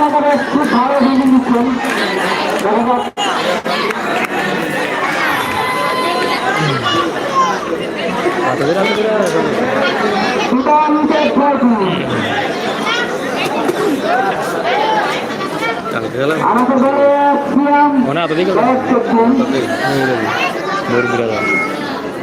নগরে খুব ভালো ফিল্ডিং দিচ্ছেন আমাদের দলে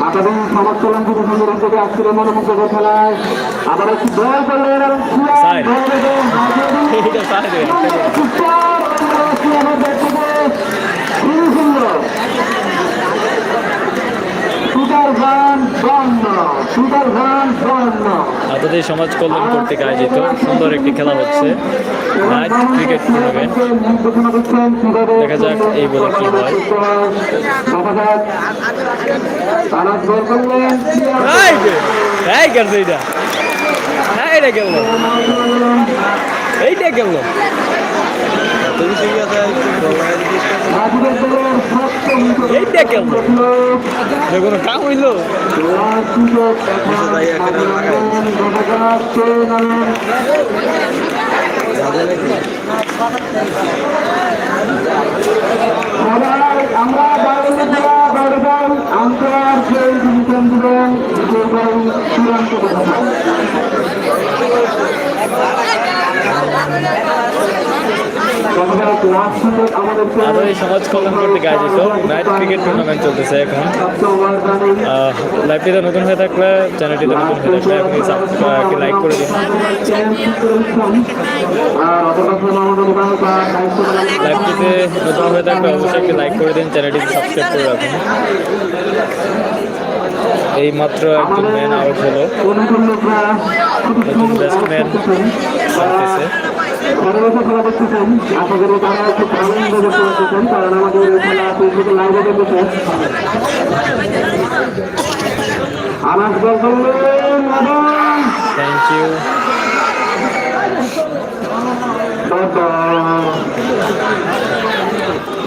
আপনাদের সমস্ত লঙ্কিত সুন্দর থেকে আসছিল মনোমুগ্ধ খেলায় আবার একটি বল করলেন খুবই সুন্দর সুপার গান আপনাদের সমাজ কল্যাণ কর্তৃক আয়োজিত সুন্দর একটি খেলা হচ্ছে নাইট ক্রিকেট টুর্নামেন্ট দেখা যাক এই বলে কি হয়। এইটা। এইটা গেল। এইটা গেল। রাজুদের দলের সপ্তম এইটা গেল কোনো কাম হইল আমরা যাওয়া বাইরে যাই আন্তর সেই ডিভিশন দিবেন ঘোষণা আমাদেরকে সমাজ কল্যাণ করতে আয়োজিত নাইট ক্রিকেট টুর্নামেন্ট চলতেছে এখন। লাইভটিতে নতুন হয়ে থাকলে চ্যানেলটিতে নতুন হয়ে থাকলে আপনি সাবস্ক্রাইব লাইক করে দিন। আমাদের লাইভটিতে নতুন হয়ে থাকলে অবশ্যই একটি লাইক করে দিন চ্যানেলটিকে সাবস্ক্রাইব করে রাখুন। এই মাত্র একজন ম্যান আউট হলো ব্যাটসম্যান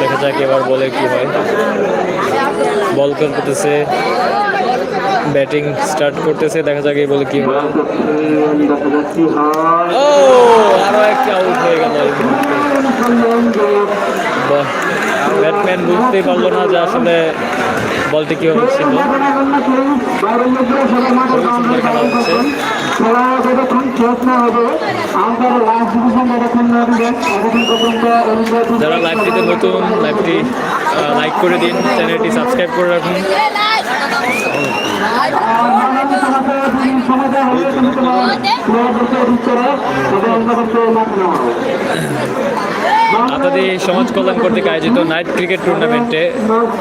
দেখা যাক এবার বলে কি হয়। বল করতেছে ব্যাটিং স্টার্ট করতেছে। দেখা যাক এই বলে কি হয়। ও, আরও একটা আউট হয়ে গেল। ব্যাটম্যান বুঝতেই পারল না যে আসলে বলটি কীভাবে ছিল খেলা। যারা লাইভটিতে নতুন লাইভটি লাইক করে দিন চ্যানেলটি সাবস্ক্রাইব করে রাখুন। আপনাদের সমাজ কল্যাণ কর্তৃক আয়োজিত নাইট ক্রিকেট টুর্নামেন্টে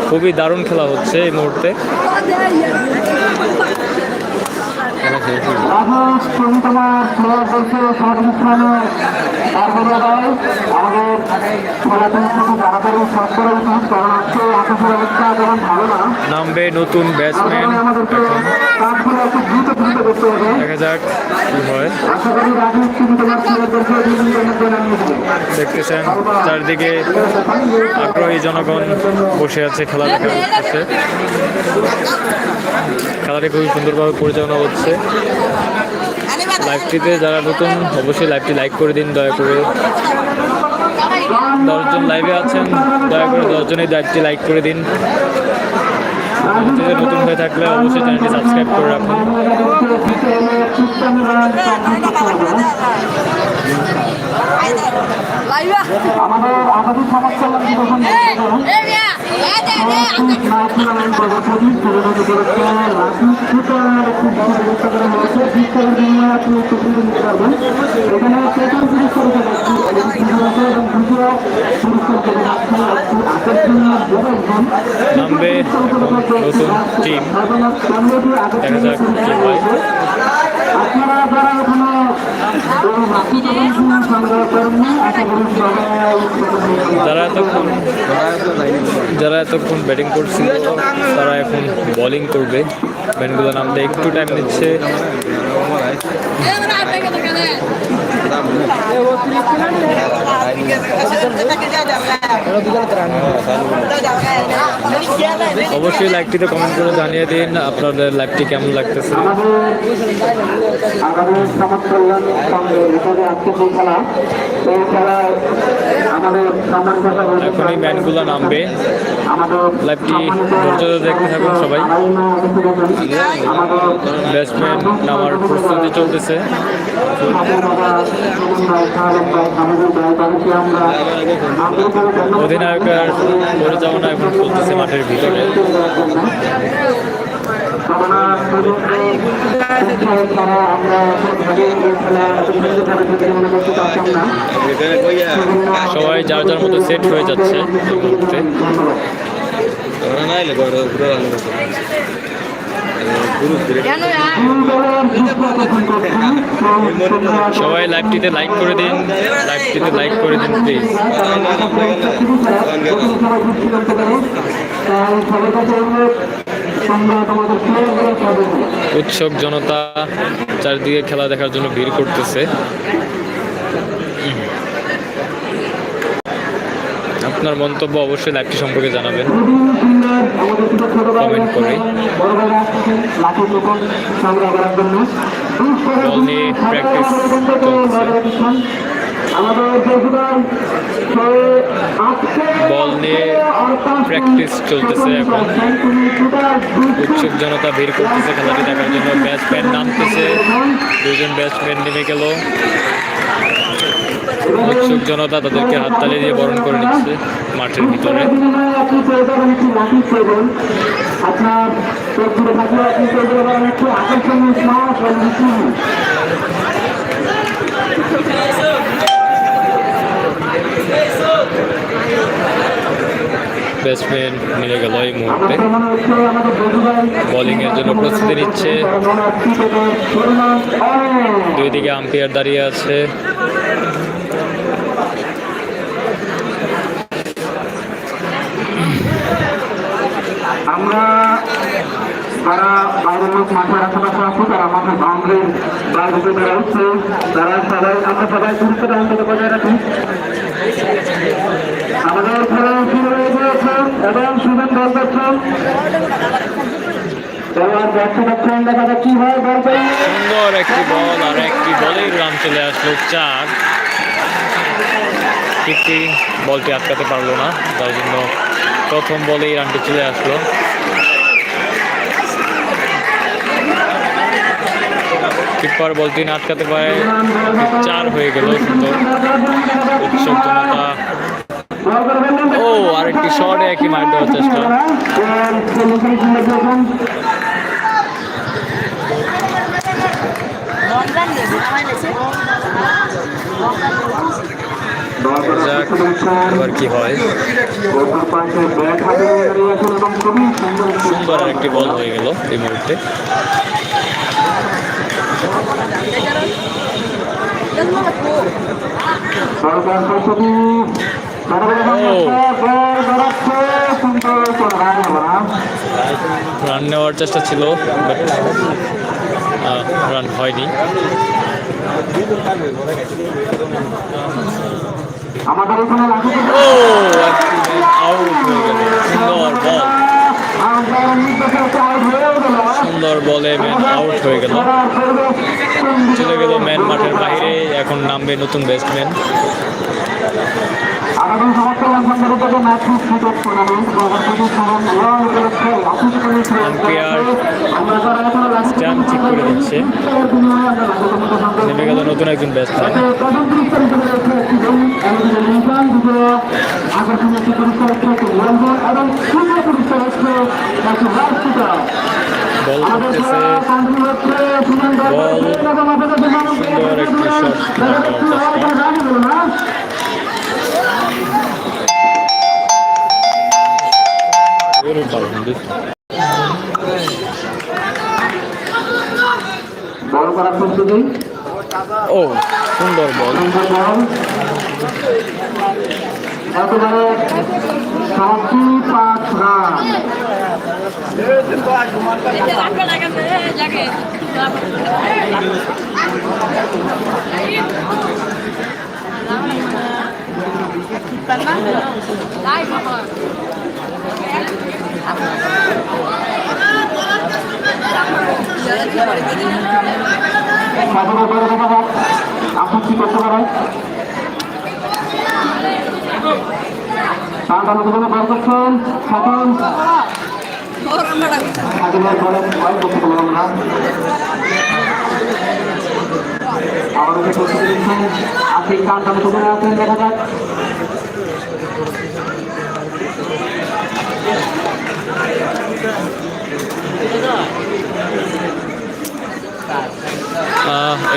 খুবই দারুণ খেলা হচ্ছে এই মুহূর্তে। ভালো না নামবে নতুন ব্যাটসম্যান আমাদেরকে কাজগুলো একটু দ্রুত দ্রুত নতুন ব্যাটসম্যান দেখা যাক কি হয়। দেখতেছেন, চারদিকে আগ্রহী জনগণ বসে আছে খেলা দেখা হচ্ছে খেলাটি খুবই সুন্দরভাবে পরিচালনা হচ্ছে। লাইভটিতে যারা নতুন, অবশ্যই লাইভটি লাইক করে দিন, দয়া করে। দশজন লাইভে আছেন দয়া করে দশজনের লাইভটি লাইক করে দিন। নতুন হয়ে থাকলে অবশ্যই চ্যানেলটি সাবস্ক্রাইব করে রাখুন। আমাদের আমাদের সমস্যা নামবে নতুন টিম। দেখা যাক কি হয়। আপনারা যারা যারা এতক্ষণ যারা এতক্ষণ ব্যাটিং করছিল, তারা এখন বোলিং করবে। ব্যাটগুলো নামতে একটু টাইম নিচ্ছে। অবশ্যই লাইভটিতে কমেন্ট করে জানিয়ে দিন আপনাদের লাইভটি কেমন লাগতেছে। খেলা এই ম্যানগুলো নামবে। লাইভটি ধৈর্য ধরে দেখতে থাকুন সবাই। ব্যাটসম্যান নামার প্রস্তুতি চলতেছে। অধিনায়কের পরিচালনা এখন চলতেছে মাঠের ভিতরে। সবাই যার যার মতো সেট হয়ে যাচ্ছে সবাই লাইভটিতে লাইক করে দিন লাইভটিতে লাইক করে দিন প্লিজ উৎসুক জনতা চারিদিকে খেলা দেখার জন্য ভিড় করতেছে। আপনার মন্তব্য অবশ্যই লাইভটি সম্পর্কে জানাবেন। কমেন্ট করে। বল নিয়ে practice চলছে। বল নিয়ে প্র্যাকটিস চলতেছে এখন। উৎসুক জনতা ভিড় করতেছে খেলাটি দেখার জন্য। ব্যাটসম্যান নামতেছে। দুজন ব্যাটসম্যান নেমে গেল। উৎসুক জনতা তাদেরকে হাততালি দিয়ে বরণ করে নিচ্ছে মাঠের ভিতরে। আপনার আকর্ষণীয় ব্যাটসম্যান মিলে গেল এই মুহূর্তে। আমাদের হচ্ছে আমাদের বন্ধুরাই বোলিং এর জন্য প্রস্তুতি নিচ্ছে। দুই দিকে আম্পায়ার দাঁড়িয়ে আছে। যারা বাইরের লোক মাঠের আশেপাশে আছে, তারা মাঠের বাউন্ডারির বাইরে বেড়ে উঠছে, তারা সবাই আমরা সবাই দূরত্বটা অন্তত বজায় রাখি। আমাদের খেলা শুরু হয়ে গিয়েছে এবং সুজন বল করছেন আটকাতে পারল না, তার জন্য প্রথম বলেই রানটি চলে আসলো। কিপার বলটি আটকাতে পারে। চার হয়ে গেল, সুন্দর। উৎসব জনতা। ও, আরেকটি শর্টে একটি মার দেওয়ার চেষ্টা। এবার কি হয়? সুন্দর একটি বল হয়ে গেল এই মুহূর্তে। রান নেওয়ার চেষ্টা ছিল বাট রান হয়নি। আমাদের এখানে ও আউট সুন্দর বল সুন্দর বলে ম্যান আউট হয়ে গেল। মাঠের বাইরে এখন নামবে নতুন ব্যাটসম্যান। অফিস করে ঠিক দিচ্ছে। নেমে গেল নতুন একজন ব্যাটসম্যান। এবং বল করতেছে। বল সুন্দর একটি শট ও সুন্দর বল সুন্দর বল। একেবারে সাতটি পাঁচ রান সাধনা করে দেখা যাক আপত্তি করতে পারে সান্তান দুজনে বল করছেন সাধন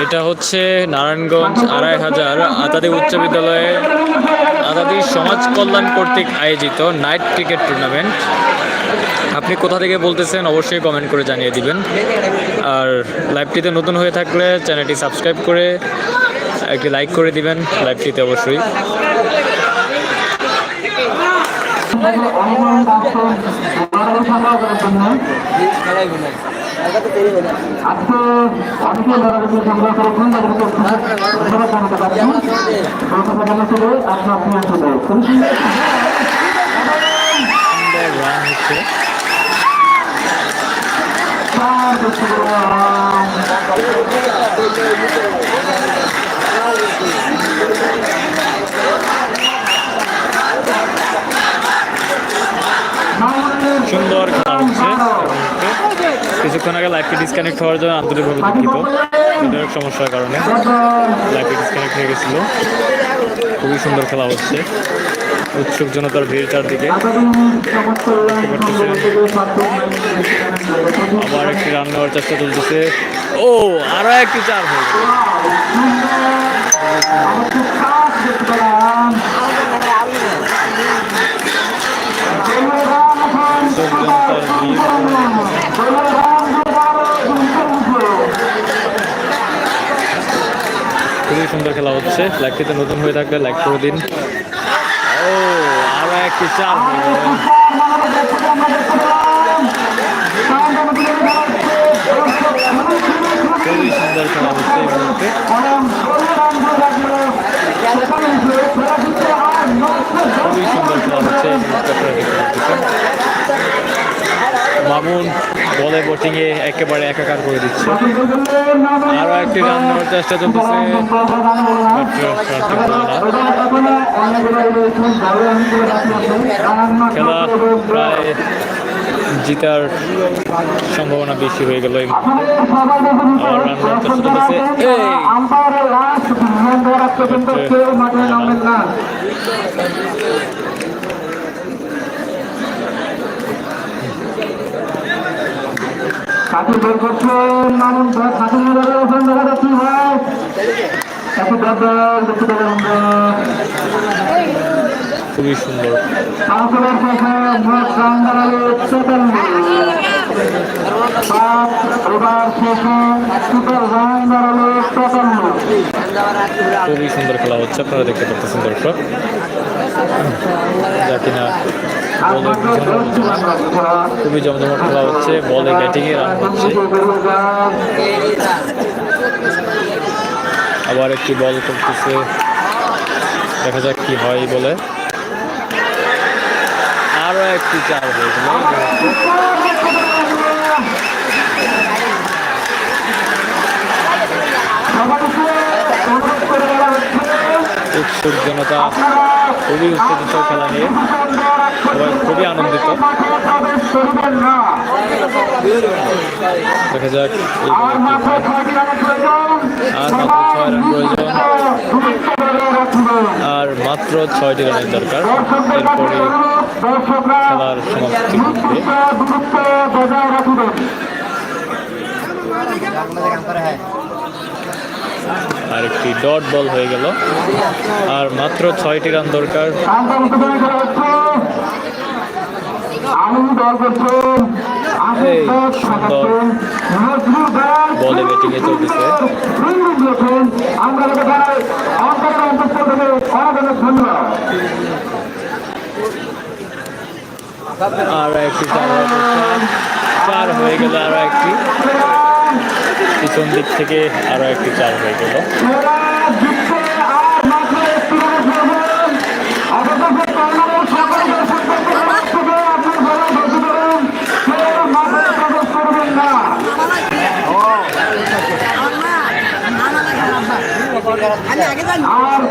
এটা হচ্ছে নারায়ণগঞ্জ আড়াই হাজার আতাদি উচ্চ বিদ্যালয়ে আতাদি সমাজ কল্যাণ কর্তৃক আয়োজিত নাইট ক্রিকেট টুর্নামেন্ট। আপনি কোথা থেকে বলতেছেন অবশ্যই কমেন্ট করে জানিয়ে দিবেন। আর লাইভটিতে নতুন হয়ে থাকলে চ্যানেলটি সাবস্ক্রাইব করে একটি লাইক করে দিবেন লাইভটিতে অবশ্যই। অনিয়ম হচ্ছে সুন্দর খেলা হচ্ছে। কিছুক্ষণ আগে লাইভটি ডিসকানেক্ট হওয়ার জন্য আন্তরিকভাবে দুঃখিত। নেটওয়ার্ক সমস্যার কারণে লাইভটি ডিসকানেক্ট হয়ে গেছিল। খুবই সুন্দর খেলা হচ্ছে। উৎসুক জনতার ভিড় চারদিকে। আবার একটি রান নেওয়ার চেষ্টা চলতেছে। ও, আরও একটি চার খুবই সুন্দর খেলা হচ্ছে। লাইকটিতে নতুন হয়ে থাকলে লাইক করে দিন। একটি চার। খুবই সুন্দর খেলা হচ্ছে এই মুহূর্তে খুবই সুন্দর খেলা হচ্ছে এই মুহূর্তে। মামুন বলে বোটিংয়ে একেবারে একাকার করে দিচ্ছে। আরও একটি রান নেওয়ার চেষ্টা চলতেছে খেলা প্রায় জিতার সম্ভাবনা বেশি হয়ে গেল এই আবার রান চেষ্টা চলতেছে আম্পায়ারের লাস্ট বন্ধ রাখতে কিন্তু কেউ মাঠে নামবেন না কাকে বের করছেন মামুন সাথে ওখানে দেখা যাচ্ছে ভাই এত দরদর দেখতে পাবেন খুবই সুন্দর। কাউন্সিলর শেষে মোট রান দাঁড়াল চৌতাল্লিশ সাত ওভার শেষে টোটাল রান দাঁড়াল চৌতাল্লিশ খুবই সুন্দর খেলা হচ্ছে আপনারা দেখতে পাচ্ছেন দর্শক। যা কিনা খুবই জমজমাট খেলা হচ্ছে, বলে ব্যাটিংয়ে রান হচ্ছে আবার একটি বল করতেছে। দেখা যাক কি হয় বলে। আরও একটি চার হয়ে উৎসব উৎসুক জনতা, খুবই উত্তেজিত খেলা নিয়ে। খুবই আনন্দিত দেখা যাক আর মাত্র ছয়টি রানের প্রয়োজন আর মাত্র ছয়টি রানের দরকার এরপরে খেলার সমাপ্তি ঘটবে আর একটি ডট বল হয়ে গেল। আর মাত্র ছয়টি রান দরকার। সুন্দর বলে ব্যাটিং এ চলতেছে। আর একটি চার হয়ে গেল আরও একটি। পিছন দিক থেকে আরও একটি চাল হয়ে গেল সেরা জিতছে আর মাত্র একটি রানে খেলবেন অথচ টুর্নামেন্ট সকল দর্শকদেরকে কাছ থেকে আপনার গলা বসে দেবেন কেউ মাঠে প্রবেশ করবেন না আমি আগে জানি আর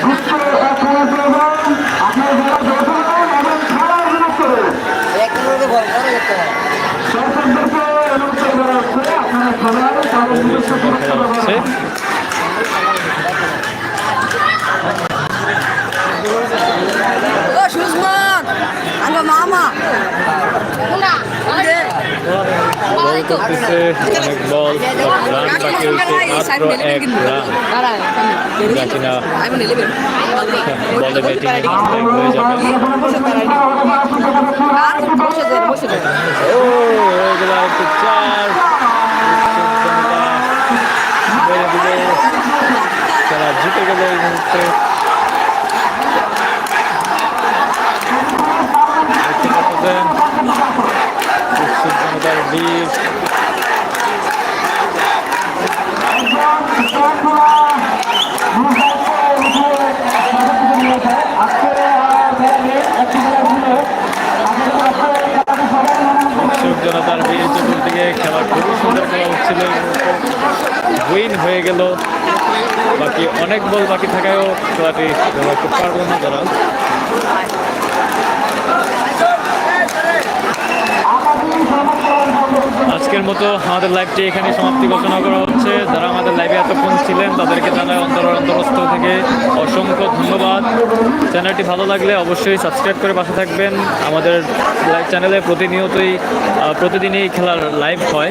জিতছে এক খেলা খেলবেন আপনার গলা বসে দেবেন এবং খেলার বিনোদ করবেন দর্শকদেরকে অনুরোধ করা হচ্ছে আপনারা খেলার তাদের নিজস্ব খেলা হচ্ছে ও সুষমান আমার মামা বল করতেছে অনেক বল জিতে গেল এই মুহূর্তে দেখতে পাচ্ছেন উৎসুক জনতার বীর উৎসুক জনতার বীর চতুর্দিকে খেলা খুবই হচ্ছিল উইন হয়ে গেল। বাকি অনেক বল বাকি থাকায়ও খেলাটি করতে পারব না তারা। আজকের মতো আমাদের লাইভটি এখানে সমাপ্তি ঘোষণা করা হচ্ছে। যারা আমাদের লাইভে এতক্ষণ ছিলেন, তাদেরকে জানাই অন্তর অন্তরস্থ থেকে অসংখ্য ধন্যবাদ। চ্যানেলটি ভালো লাগলে অবশ্যই সাবস্ক্রাইব করে পাশে থাকবেন। আমাদের লাইভ চ্যানেলে প্রতিনিয়তই প্রতিদিনই খেলার লাইভ হয়।